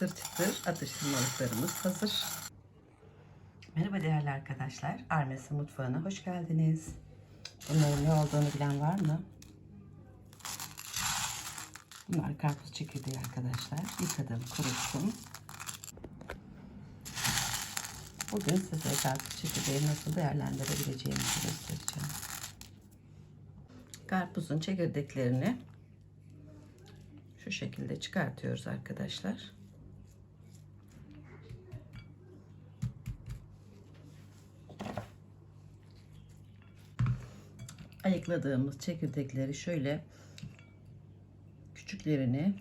Çıtır çıtır atıştırmalıklarımız hazır. Merhaba değerli arkadaşlar. Armesi mutfağına hoş geldiniz. Bunların ne olduğunu bilen var mı? Bunlar karpuz çekirdeği arkadaşlar. Yıkadım, kuruttum. Bugün size karpuz çekirdeği nasıl değerlendirebileceğimizi göstereceğim. Karpuzun çekirdeklerini şu şekilde çıkartıyoruz arkadaşlar. Ayıkladığımız çekirdekleri şöyle küçüklerini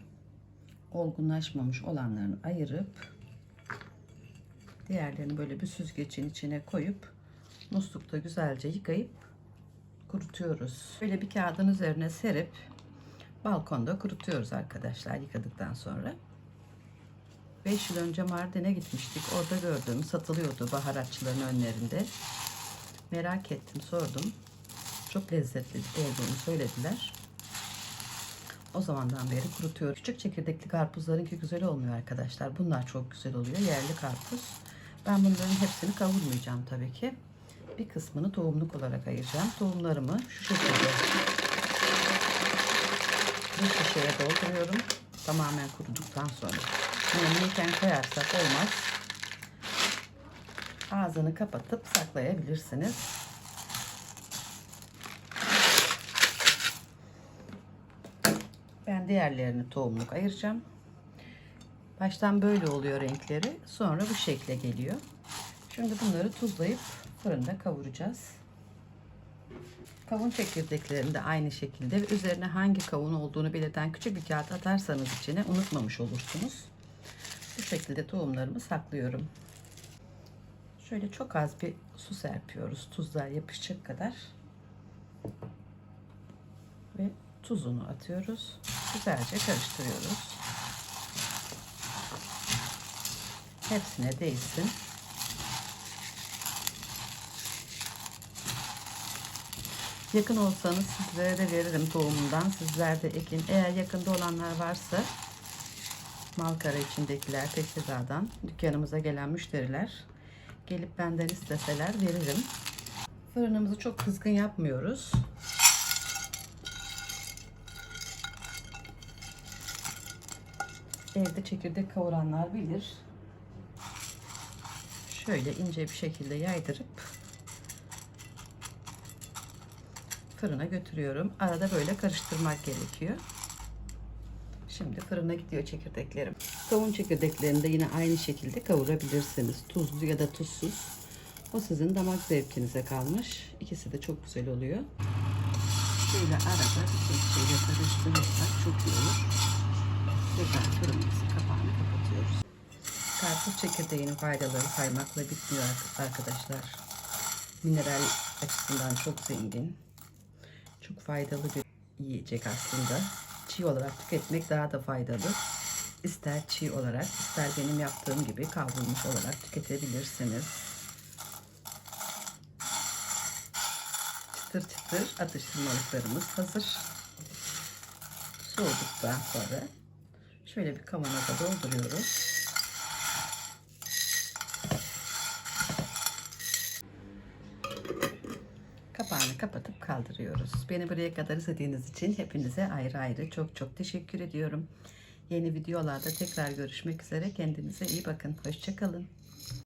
olgunlaşmamış olanlarını ayırıp diğerlerini böyle bir süzgecin içine koyup muslukta güzelce yıkayıp kurutuyoruz. Böyle bir kağıdın üzerine serip balkonda kurutuyoruz arkadaşlar yıkadıktan sonra. 5 yıl önce Mardin'e gitmiştik. Orada gördüm satılıyordu baharatçıların önlerinde. Merak ettim sordum. Çok lezzetli olduğunu söylediler. O zamandan beri kurutuyorum. Küçük çekirdekli karpuzlarınki güzel olmuyor arkadaşlar. Bunlar çok güzel oluyor. Yerli karpuz. Ben bunların hepsini kavurmayacağım tabii ki. Bir kısmını tohumluk olarak ayıracağım. Tohumlarımı şu şekilde bir şişeye dolduruyorum. Tamamen kuruduktan sonra. Nemliyken koyarsak olmaz. Ağzını kapatıp saklayabilirsiniz. Ben diğerlerini tohumluk ayıracağım. Baştan böyle oluyor renkleri. Sonra bu şekle geliyor. Şimdi bunları tuzlayıp fırında kavuracağız. Kavun çekirdeklerini de aynı şekilde ve üzerine hangi kavun olduğunu belirten küçük bir kağıt atarsanız içine unutmamış olursunuz. Bu şekilde tohumlarımı saklıyorum. Şöyle çok az bir su serpiyoruz. Tuzlar yapışacak kadar. Ve tuzunu atıyoruz. Güzelce karıştırıyoruz. Hepsine değsin. Yakın olsanız sizlere de veririm tohumundan. Sizler de ekin. Eğer yakında olanlar varsa Malkara içindekiler Tekirdağ'dan dükkanımıza gelen müşteriler gelip benden isteseler veririm. Fırınımızı çok kızgın yapmıyoruz. Evde çekirdek kavuranlar bilir. Şöyle ince bir şekilde yaydırıp fırına götürüyorum. Arada böyle karıştırmak gerekiyor. Şimdi fırına gidiyor çekirdeklerim. Kavun çekirdeklerini de yine aynı şekilde kavurabilirsiniz. Tuzlu ya da tuzsuz. O sizin damak zevkinize kalmış. İkisi de çok güzel oluyor. Şöyle arada bir şeyle karıştırırsak çok iyi olur. Tekrar fırınımızı kapağını kapatıyoruz. Karpuz çekirdeğinin faydaları saymakla bitmiyor arkadaşlar. Mineral açısından çok zengin. Çok faydalı bir yiyecek aslında. Çiğ olarak tüketmek daha da faydalı. İster çiğ olarak, ister benim yaptığım gibi kavrulmuş olarak tüketebilirsiniz. Çıtır çıtır atıştırmalıklarımız hazır. Soğuduktan sonra şöyle bir kavanoza dolduruyoruz. kapağını kapatıp kaldırıyoruz. Beni buraya kadar izlediğiniz için hepinize ayrı ayrı çok çok teşekkür ediyorum. Yeni videolarda tekrar görüşmek üzere. Kendinize iyi bakın. Hoşçakalın.